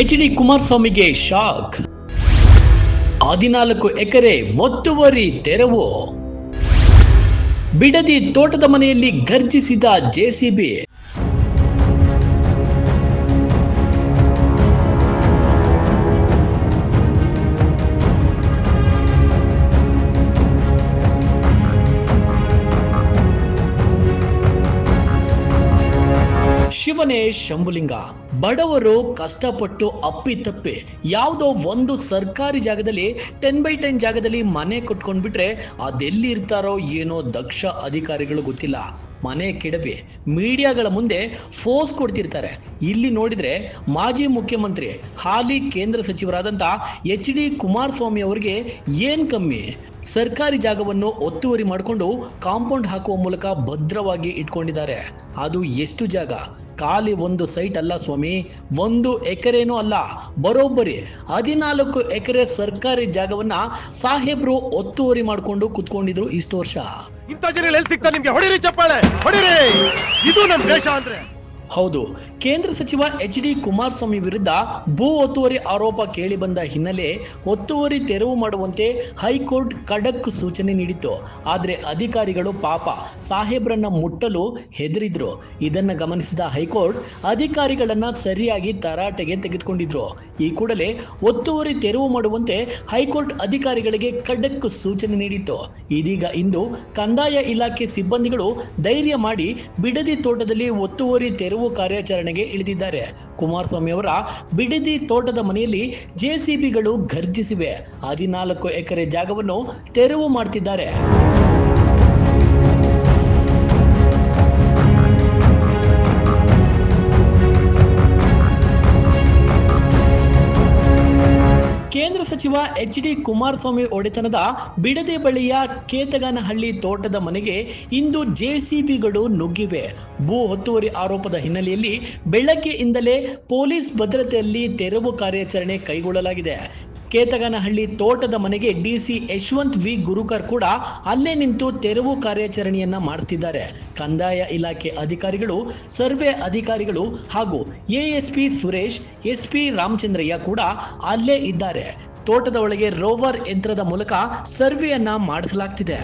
H D ಕುಮಾರಸ್ವಾಮಿಗೆ shock. ಹದಿನಾಲ್ಕು ಎಕರೆ ಒತ್ತುವರಿ ತೆರವು. ಬಿಡದಿ ತೋಟದ ಮನೆಯಲ್ಲಿ ಗರ್ಜಿಸಿದ ಜೆಸಿಬಿ ಶಿವನೇ ಶಂಭುಲಿಂಗ. ಬಡವರು ಕಷ್ಟಪಟ್ಟು ಅಪ್ಪಿತಪ್ಪಿ ಯಾವುದೋ ಒಂದು ಸರ್ಕಾರಿ ಜಾಗದಲ್ಲಿ ಟೆನ್ ಬೈ ಟೆನ್ ಜಾಗದಲ್ಲಿ ಮನೆ ಕಟ್ಕೊಂಡ್ಬಿಟ್ರೆ ಅದೆಲ್ಲಿ ಇರ್ತಾರೋ ಏನೋ ದಕ್ಷ ಅಧಿಕಾರಿಗಳು ಗೊತ್ತಿಲ್ಲ. ಮನೆ ಕೆಡವಿ, ಮೀಡಿಯಾಗಳ ಮುಂದೆ ಫೋಸ್ ಕೊಡ್ತಿರ್ತಾರೆ. ಇಲ್ಲಿ ನೋಡಿದ್ರೆ ಮಾಜಿ ಮುಖ್ಯಮಂತ್ರಿ, ಹಾಲಿ ಕೇಂದ್ರ ಸಚಿವರಾದಂಥ ಎಚ್ ಡಿ ಕುಮಾರಸ್ವಾಮಿ ಅವರಿಗೆ ಏನ್ ಕಮ್ಮಿ? ಸರ್ಕಾರಿ ಜಾಗವನ್ನು ಒತ್ತುವರಿ ಮಾಡಿಕೊಂಡು ಕಾಂಪೌಂಡ್ ಹಾಕುವ ಮೂಲಕ ಭದ್ರವಾಗಿ ಇಟ್ಕೊಂಡಿದ್ದಾರೆ. ಅದು ಎಷ್ಟು ಜಾಗ? ಖಾಲಿ ಒಂದು ಸೈಟ್ ಅಲ್ಲ ಸ್ವಾಮಿ, ಒಂದು ಎಕರೆನೂ ಅಲ್ಲ, ಬರೋಬ್ಬರಿ ಹದಿನಾಲ್ಕು ಎಕರೆ ಸರ್ಕಾರಿ ಜಾಗವನ್ನ ಸಾಹೇಬ್ರು ಒತ್ತುವರಿ ಮಾಡಿಕೊಂಡು ಕುತ್ಕೊಂಡಿದ್ರು ಇಷ್ಟು ವರ್ಷ. ಇಂಥ ಜನ ಎಲ್ಲಿ ಸಿಗ್ತಾರೆ ನಿಮ್ಗೆ? ಹೊಡಿರಿ ಚಪ್ಪಾಳೆ, ಹೊಡಿರಿ! ಇದು ನಮ್ಮ ದೇಶ ಅಂದ್ರೆ. ಹೌದು. ಕೇಂದ್ರ ಸಚಿವ ಎಚ್ ಡಿ ಕುಮಾರಸ್ವಾಮಿ ವಿರುದ್ಧ ಭೂ ಒತ್ತುವರಿ ಆರೋಪ ಕೇಳಿಬಂದ ಹಿನ್ನೆಲೆ ಒತ್ತುವರಿ ತೆರವು ಮಾಡುವಂತೆ ಹೈಕೋರ್ಟ್ ಖಡಕ್ ಸೂಚನೆ ನೀಡಿತ್ತು. ಆದರೆ ಅಧಿಕಾರಿಗಳು ಪಾಪ ಸಾಹೇಬ್ರನ್ನ ಮುಟ್ಟಲು ಹೆದರಿದ್ರು. ಇದನ್ನು ಗಮನಿಸಿದ ಹೈಕೋರ್ಟ್ ಅಧಿಕಾರಿಗಳನ್ನ ಸರಿಯಾಗಿ ತರಾಟೆಗೆ ತೆಗೆದುಕೊಂಡಿದ್ರು. ಈ ಕೂಡಲೇ ಒತ್ತುವರಿ ತೆರವು ಮಾಡುವಂತೆ ಹೈಕೋರ್ಟ್ ಅಧಿಕಾರಿಗಳಿಗೆ ಖಡಕ್ ಸೂಚನೆ ನೀಡಿತ್ತು. ಇದೀಗ ಇಂದು ಕಂದಾಯ ಇಲಾಖೆ ಸಿಬ್ಬಂದಿಗಳು ಧೈರ್ಯ ಮಾಡಿ ಬಿಡದಿ ತೋಟದಲ್ಲಿ ಒತ್ತುವರಿ ತೆರವು ಕಾರ್ಯಾಚರಣೆಗೆ ಇಳಿದಿದ್ದಾರೆ. ಕುಮಾರಸ್ವಾಮಿ ಅವರ ಬಿಡದಿ ತೋಟದ ಮನೆಯಲ್ಲಿ ಜೆಸಿಬಿಗಳು ಘರ್ಜಿಸಿವೆ. ಹದಿನಾಲ್ಕು ಎಕರೆ ಜಾಗವನ್ನು ತೆರವು ಮಾಡ್ತಿದ್ದಾರೆ. ಸಚಿವ ಎಚ್ ಡಿ ಕುಮಾರಸ್ವಾಮಿ ಒಡೆತನದ ಬಿಡದೆ ಬಳಿಯ ಕೇತಗಾನಹಳ್ಳಿ ತೋಟದ ಮನೆಗೆ ಇಂದು ಜೆಸಿಬಿಗಳು ನುಗ್ಗಿವೆ. ಭೂ ಒತ್ತುವರಿ ಆರೋಪದ ಹಿನ್ನೆಲೆಯಲ್ಲಿ ಬೆಳಗ್ಗೆಯಿಂದಲೇ ಪೊಲೀಸ್ ಭದ್ರತೆಯಲ್ಲಿ ತೆರವು ಕಾರ್ಯಾಚರಣೆ ಕೈಗೊಳ್ಳಲಾಗಿದೆ. ಕೇತಗನಹಳ್ಳಿ ತೋಟದ ಮನೆಗೆ ಡಿಸಿ ಯಶವಂತ್ ವಿ. ಗುರುಕರ್ ಕೂಡ ಅಲ್ಲೇ ನಿಂತು ತೆರವು ಕಾರ್ಯಾಚರಣೆಯನ್ನ ಮಾಡುತ್ತಿದ್ದಾರೆ ಕಂದಾಯ ಇಲಾಖೆ ಅಧಿಕಾರಿಗಳು, ಸರ್ವೆ ಅಧಿಕಾರಿಗಳು ಹಾಗೂ ಎಎಸ್ಪಿ ಸುರೇಶ್, ಎಸ್ಪಿ ರಾಮಚಂದ್ರಯ್ಯ ಕೂಡ ಅಲ್ಲೇ ಇದ್ದಾರೆ. ತೋಟದ ಒಳಗೆ ರೋವರ್ ಯಂತ್ರದ ಮೂಲಕ ಸರ್ವೆಯನ್ನ ಮಾಡಿಸಲಾಗ್ತಿದೆ.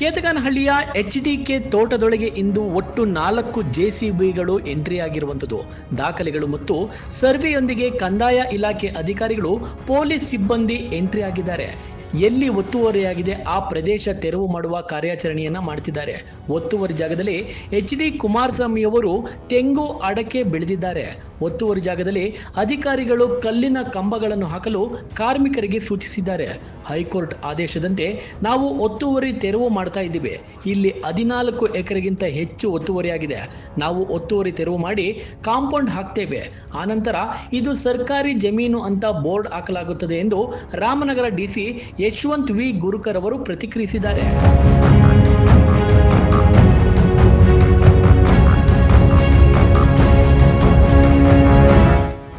ಕೇತಗಾನಹಳ್ಳಿಯ ಎಚ್ ಡಿ ಕೆ ತೋಟದೊಳಗೆ ಇಂದು ಒಟ್ಟು ನಾಲ್ಕು ಜೆಸಿಬಿಗಳು ಎಂಟ್ರಿ ಆಗಿರುವಂಥದ್ದು. ದಾಖಲೆಗಳು ಮತ್ತು ಸರ್ವೆಯೊಂದಿಗೆ ಕಂದಾಯ ಇಲಾಖೆ ಅಧಿಕಾರಿಗಳು ಪೊಲೀಸ್ ಸಿಬ್ಬಂದಿ ಎಂಟ್ರಿ ಆಗಿದ್ದಾರೆ. ಎಲ್ಲಿ ಒತ್ತುವರಿಯಾಗಿದೆ, ಆ ಪ್ರದೇಶ ತೆರವು ಮಾಡುವ ಕಾರ್ಯಾಚರಣೆಯನ್ನ ಮಾಡ್ತಿದ್ದಾರೆ. ಒತ್ತುವರಿ ಜಾಗದಲ್ಲಿ ಎಚ್ ಡಿ ಕುಮಾರಸ್ವಾಮಿ ಅವರು ತೆಂಗು ಅಡಕೆ ಬೆಳೆದಿದ್ದಾರೆ. ಒತ್ತುವರಿ ಜಾಗದಲ್ಲಿ ಅಧಿಕಾರಿಗಳು ಕಲ್ಲಿನ ಕಂಬಗಳನ್ನು ಹಾಕಲು ಕಾರ್ಮಿಕರಿಗೆ ಸೂಚಿಸಿದ್ದಾರೆ. ಹೈಕೋರ್ಟ್ ಆದೇಶದಂತೆ ನಾವು ಒತ್ತುವರಿ ತೆರವು ಮಾಡ್ತಾ ಇದ್ದೀವಿ. ಇಲ್ಲಿ ಹದಿನಾಲ್ಕು ಎಕರೆಗಿಂತ ಹೆಚ್ಚು ಒತ್ತುವರಿಯಾಗಿದೆ. ನಾವು ಒತ್ತುವರಿ ತೆರವು ಮಾಡಿ ಕಾಂಪೌಂಡ್ ಹಾಕ್ತೇವೆ. ಆನಂತರ ಇದು ಸರ್ಕಾರಿ ಜಮೀನು ಅಂತ ಬೋರ್ಡ್ ಹಾಕಲಾಗುತ್ತದೆ ಎಂದು ರಾಮನಗರ ಡಿಸಿ ಯಶವಂತ್ ವಿ ಗುರುಕರ್ ಅವರು ಪ್ರತಿಕ್ರಿಯಿಸಿದ್ದಾರೆ.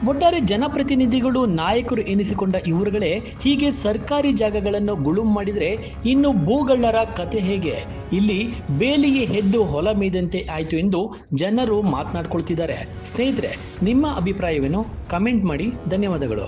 ಒಟ್ಟಾರೆ ಜನಪ್ರತಿನಿಧಿಗಳು, ನಾಯಕರು ಎನಿಸಿಕೊಂಡ ಇವರುಗಳೇ ಹೀಗೆ ಸರ್ಕಾರಿ ಜಾಗಗಳನ್ನು ಗುಳುಂ ಮಾಡಿದರೆ ಇನ್ನು ಭೂಗಳ್ಳರ ಕತೆ ಹೇಗೆ? ಇಲ್ಲಿ ಬೇಲಿಗೆ ಹೆದ್ದು ಹೊಲ ಮೇದಂತೆ ಆಯಿತು ಎಂದು ಜನರು ಮಾತನಾಡ್ಕೊಳ್ತಿದ್ದಾರೆ. ಸ್ನೇಹಿತರೆ, ನಿಮ್ಮ ಅಭಿಪ್ರಾಯವೇನು? ಕಮೆಂಟ್ ಮಾಡಿ. ಧನ್ಯವಾದಗಳು.